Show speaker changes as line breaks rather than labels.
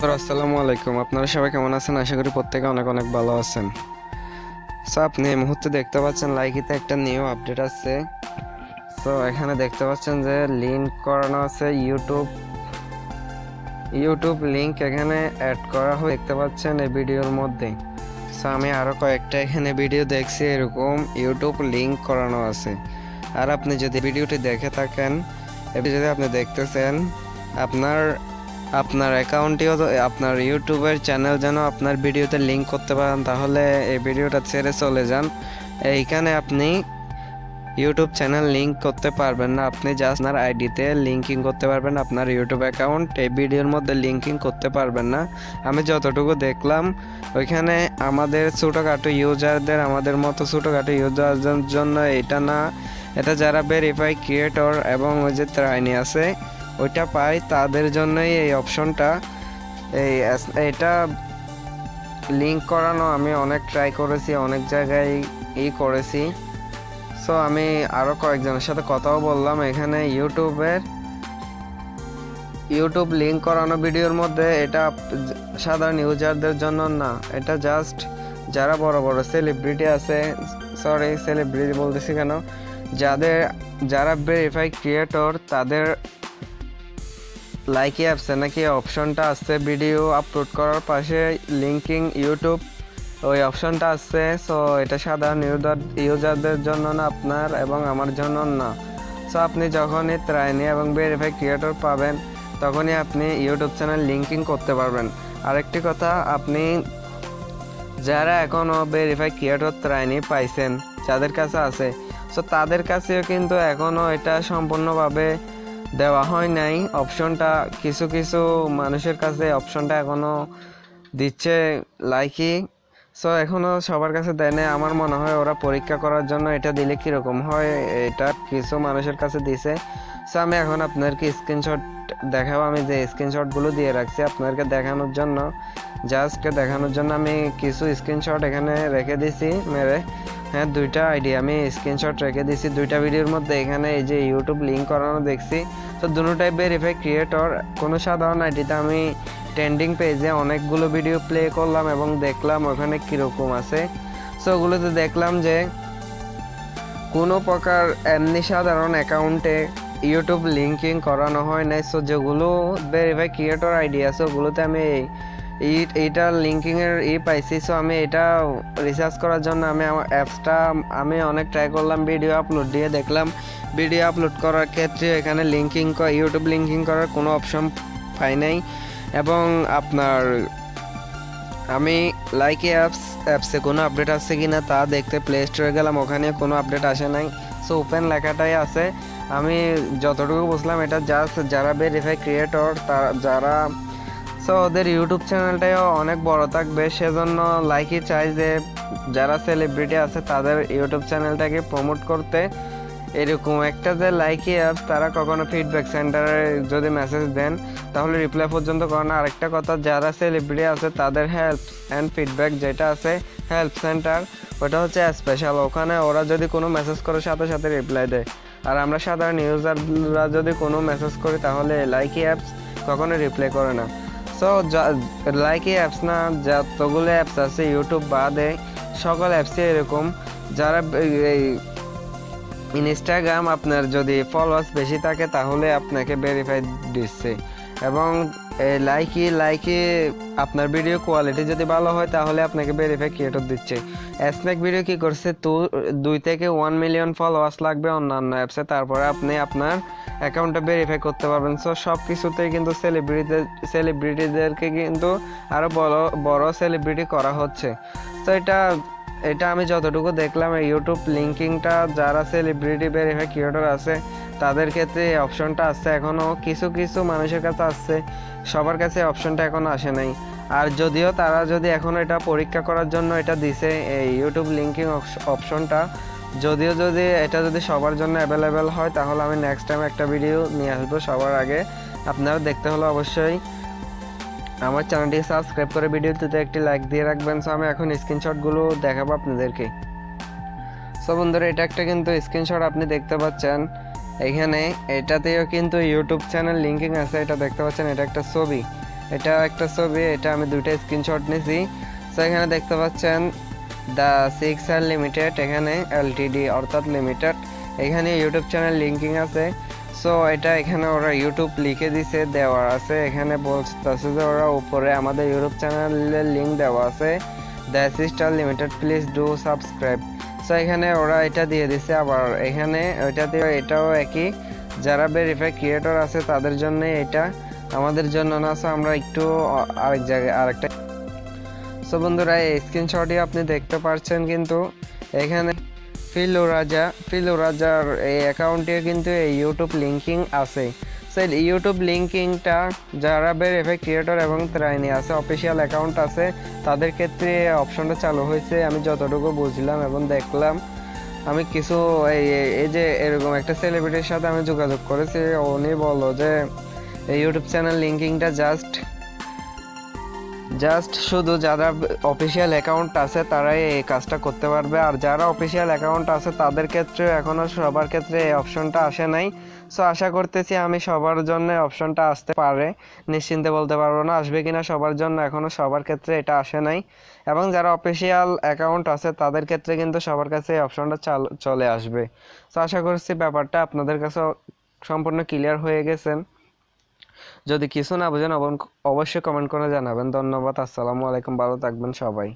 আসসালামু আলাইকুম। আপনারা সবাই কেমন আছেন? আশা করি প্রত্যেকে অনেক অনেক ভালো আছেন। সো আপনি এই মুহূর্তে দেখতে পাচ্ছেন লাইকিতে একটা নিউ আপডেট আছে। সো এখানে দেখতে পাচ্ছেন যে লিঙ্ক করানো আছে ইউটিউব ইউটিউব লিঙ্ক এখানে অ্যাড করা হয়ে দেখতে পাচ্ছেন এই ভিডিওর মধ্যে। সো আমি আরও কয়েকটা এখানে ভিডিও দেখছি, এরকম ইউটিউব লিঙ্ক করানো আছে। আর আপনি যদি ভিডিওটি দেখে থাকেন এটি যদি আপনি দেখতেছেন, আপনার আপনার অ্যাকাউন্টেও আপনার ইউটিউবের চ্যানেল যেন আপনার ভিডিওতে লিঙ্ক করতে পারেন, তাহলে এই ভিডিওটা ছেড়ে চলে যান। এইখানে আপনি ইউটিউব চ্যানেল লিঙ্ক করতে পারবেন না, আপনি যা আপনার আইডিতে লিঙ্কিং করতে পারবেন, আপনার ইউটিউব অ্যাকাউন্ট এই ভিডিওর মধ্যে লিঙ্কিং করতে পারবেন না। আমি যতটুকু দেখলাম, ওইখানে আমাদের ছোটোখাটো ইউজারদের আমাদের মতো ছোটোখাটো ইউজারদের জন্য এটা না, এটা যারা ভেরিফাই ক্রিয়েটর এবং ওই যে ত্রাইনি আছে ওইটা পাই, তাদের জন্যই এই অপশনটা এই এটা লিঙ্ক করানো আমি অনেক ট্রাই করেছি, অনেক জায়গায় ই করেছি। সো আমি আরও কয়েকজনের সাথে কথাও বললাম। এখানে ইউটিউবের, ইউটিউব লিঙ্ক করানো ভিডিওর মধ্যে এটা সাধারণ ইউজারদের জন্য না। এটা জাস্ট যারা বড় বড় সেলিব্রিটি আছে সরি সেলিব্রিটি বলতেছি কেন? যাদের, যারা ভেরিফাই ক্রিয়েটর তাদের লাইকি অ্যাপসে নাকি? অপশনটা আসছে ভিডিও আপলোড করার পাশে লিঙ্কিং ইউটিউব ওই অপশনটা আসছে সো এটা সাধারণ ইউজার ইউজারদের জন্য না, আপনার এবং আমার জন্য না। সো আপনি যখনই ত্রাইনি এবং ভেরিফাই ক্রিয়েটর পাবেন, তখনই আপনি ইউটিউব চ্যানেল লিঙ্কিং করতে পারবেন। আরেকটি কথা, আপনি যারা এখনও ভেরিফাই ক্রিয়েটর ত্রাইনি পাইছেন, যাদের কাছে আছে সো তাদের কাছেও কিন্তু এখনও এটা সম্পূর্ণভাবে দেওয়া হয় নাই। অপশনটা কিছু কিছু মানুষের কাছে অপশনটা এখনও দিচ্ছে লাইকি সো এখনও সবার কাছে দেয় না আমার মনে হয় ওরা পরীক্ষা করার জন্য এটা দিলে কীরকম হয়, এটা কিছু মানুষের কাছে দিছে। সো আমি এখন আপনার কি স্ক্রিনশট দেখাবো আমি যে স্ক্রিনশটগুলো দিয়ে রাখছি আপনাদেরকে দেখানোর জন্য। জাস্ট দেখানোর জন্য আমি কিছু স্ক্রিনশট এখানে রেখে দিছি মেরে। হ্যাঁ দুইটা আইডি আমি স্ক্রিনশট রেখে দিছি। দুইটা ভিডিওর মধ্যে এখানে এই যে ইউটিউব লিঙ্ক করানো দেখছি। তো দুটোটাই ভেরিফাই ক্রিয়েটর কোনো সাধারণ আইডিতে আমি ট্রেন্ডিং পেজে অনেকগুলো ভিডিও প্লে করলাম এবং দেখলাম ওখানে কীরকম আছে। সো ওগুলোতে দেখলাম যে কোনো প্রকার এমনি সাধারণ অ্যাকাউন্টে ইউটিউব লিঙ্কিং করানো হয় নাই সো যেগুলো ভেরিফাই ক্রিয়েটর আইডি আছে, ওগুলোতে আমি এই- এই- এইটা লিঙ্কিং এর ই পাইছি সো আমি এটা রিসার্চ করার জন্য আমি আমার অ্যাপসটা আমি অনেক ট্রাই করলাম ভিডিও আপলোড দিয়ে দেখলাম। ভিডিও আপলোড করার ক্ষেত্রে এখানে লিঙ্কিং ইউটিউব লিঙ্কিং করার কোনো অপশন পাই নাই। এবং আপনার, আমি লাইক অ্যাপস অ্যাপসে কোনো আপডেট আসছে কি না তা দেখতে প্লে স্টোরে গেলাম, ওখানে কোনো আপডেট আসে নাই। সো ওপেন লেখাটাই আছে। আমি যতটুকু বুঝলাম, এটা জাস্ট যারা ভেরিফাই ক্রিয়েটর তারা, যারা সো ওদের ইউটিউব চ্যানেলটাও অনেক বড় থাকবে। সেজন্য লাইকই চাই যে, যারা সেলিব্রিটি আছে, তাদের ইউটিউব চ্যানেলটাকে প্রমোট করতে। এরকম একটা যে লাইকি অ্যাপস তারা কখনো ফিডব্যাক সেন্টারে যদি মেসেজ দেন, তাহলে রিপ্লাই পর্যন্ত করে না। আরেকটা কথা, যারা সেলিব্রিটি আছে, তাদের হেল্প অ্যান্ড ফিডব্যাক যেটা আছে হেল্প সেন্টার ওটা হচ্ছে স্পেশাল ওখানে ওরা যদি কোনো মেসেজ করে, সাথে সাথে রিপ্লাই দেয়। আর আমরা সাধারণ ইউজাররা যদি কোনো মেসেজ করি, তাহলে লাইকি অ্যাপস কখনো রিপ্লাই করে না। সো লাইকি অ্যাপস না, যতগুলো অ্যাপস আছে ইউটিউব বাদে সকল অ্যাপসই এরকম। যারা এই ইনস্টাগ্রাম আপনার যদি ফলোয়ার্স বেশি থাকে, তাহলে আপনাকে ভেরিফাই দিচ্ছে। এবং লাইকি লাইকি, আপনার ভিডিও কোয়ালিটি যদি ভালো হয়, তাহলে আপনাকে ভেরিফাই ক্রিয়েটর দিচ্ছে। স্ন্যাক ভিডিও কি করছে? তো দুই থেকে ওয়ান মিলিয়ন ফলোয়ার্স লাগবে অন্যান্য অ্যাপসে তারপরে আপনি আপনার অ্যাকাউন্টটা ভেরিফাই করতে পারবেন। সো সব কিছুতেই কিন্তু সেলিব্রিটিদের সেলিব্রিটিদেরকে কিন্তু আরও বড় বড় সেলিব্রিটি করা হচ্ছে। তো এটা এটা আমি যতটুকু দেখলাম ইউটিউব লিঙ্কিংটা যারা সেলিব্রিটি ভেরিফাই ক্রিয়েটর আছে তাদের ক্ষেত্রে অপশনটা আসছে এখনও কিছু কিছু মানুষের কাছে আসছে সবার কাছে অপশনটা এখনও আসে নাই। আর যদিও তারা যদি এখন এটা পরীক্ষা করার জন্য এটা দিছে, এই ইউটিউব লিঙ্কিং অপশনটা, যদিও যদি এটা যদি সবার জন্য অ্যাভেলেবেল হয়, তাহলে আমি নেক্সট টাইম একটা ভিডিও নিয়ে আসব সবার আগে। আপনারা দেখতে হলে অবশ্যই আমার চ্যানেলটি সাবস্ক্রাইব করে ভিডিওটিতে একটি লাইক দিয়ে রাখবেন। সো আমি এখন স্ক্রিনশটগুলো দেখাবো আপনাদেরকে। সো বন্ধুরা, এটা একটা কিন্তু স্ক্রিনশট আপনি দেখতে পাচ্ছেন। এখানে এটাতেও কিন্তু ইউটিউব চ্যানেল লিঙ্কিং আছে, এটা দেখতে পাচ্ছেন, এটা একটা ছবি। এটা একটা ছবি, এটা আমি দুইটা স্ক্রিনশট নিয়েছি তো এখানে দেখতে পাচ্ছেন দ্য সিক্স আর লিমিটেড এখানে এলটিডি অর্থাৎ লিমিটেড এখানে ইউটিউব চ্যানেল লিঙ্কিং আছে। সো এটা এখানে ওরা ইউটিউব লিখে দিছে, দেওয়া আছে। এখানে বলতেছে যে ওরা উপরে আমাদের ইউটিউব চ্যানেলের লিঙ্ক দেওয়া আছে। The sister limited please do subscribe so এখানে ওরা এটা দিয়ে দিছে, আবার এখানে ওইটা দিয়ে, এটাও একই। যারা ভেরিফাই ক্রিয়েটর আছে, তাদের জন্য এটা, আমাদের জন্য না সো আমরা একটু আরেক জায়গায়, আরেকটা। সো বন্ধুরা, এই স্ক্রিনশটই আপনি দেখতে পাচ্ছেন কিন্তু এখানে ফিলু রাজা, ফিলু রাজার এই অ্যাকাউন্টে কিন্তু এই ইউটিউব লিঙ্কিং আছে। এই ইউটিউব লিঙ্কিংটা যারা ভেরিফাই ক্রিয়েটর এবং ত্রাইনি আছে অফিসিয়াল অ্যাকাউন্ট আছে, তাদের ক্ষেত্রে অপশনটা চালু হয়েছে, আমি যতটুকু বুঝলাম এবং দেখলাম। আমি কিছু এই যে এরকম একটা সেলিব্রিটির সাথে আমি যোগাযোগ করেছি, উনি বলল যে, এই ইউটিউব চ্যানেল লিঙ্কিংটা জাস্ট জাস্ট শুধু যারা অফিসিয়াল অ্যাকাউন্ট আছে, তারাই এই কাজটা করতে পারবে। আর যারা অফিসিয়াল অ্যাকাউন্ট আছে, তাদের ক্ষেত্রে এখনও সবার ক্ষেত্রে এই অপশনটা আসে নাই। সো আশা করতেছি আমি সবার জন্য অপশনটা আসতে পারে। নিশ্চিন্তে বলতে পারব না, আসবে কিনা সবার জন্য এখনও সবার ক্ষেত্রে এটা আসে নাই। এবং যারা অফিসিয়াল অ্যাকাউন্ট আছে, তাদের ক্ষেত্রে কিন্তু সবার কাছে এই অপশনটা চালু, চলে আসবে। সো আশা করছি ব্যাপারটা আপনাদের কাছে সম্পূর্ণ ক্লিয়ার হয়ে গেছেন যদি কিছু না বুঝেন অবশ্যই কমেন্ট করে জানাবেন। ধন্যবাদ, আসসালামু আলাইকুম, ভালো থাকবেন সবাই।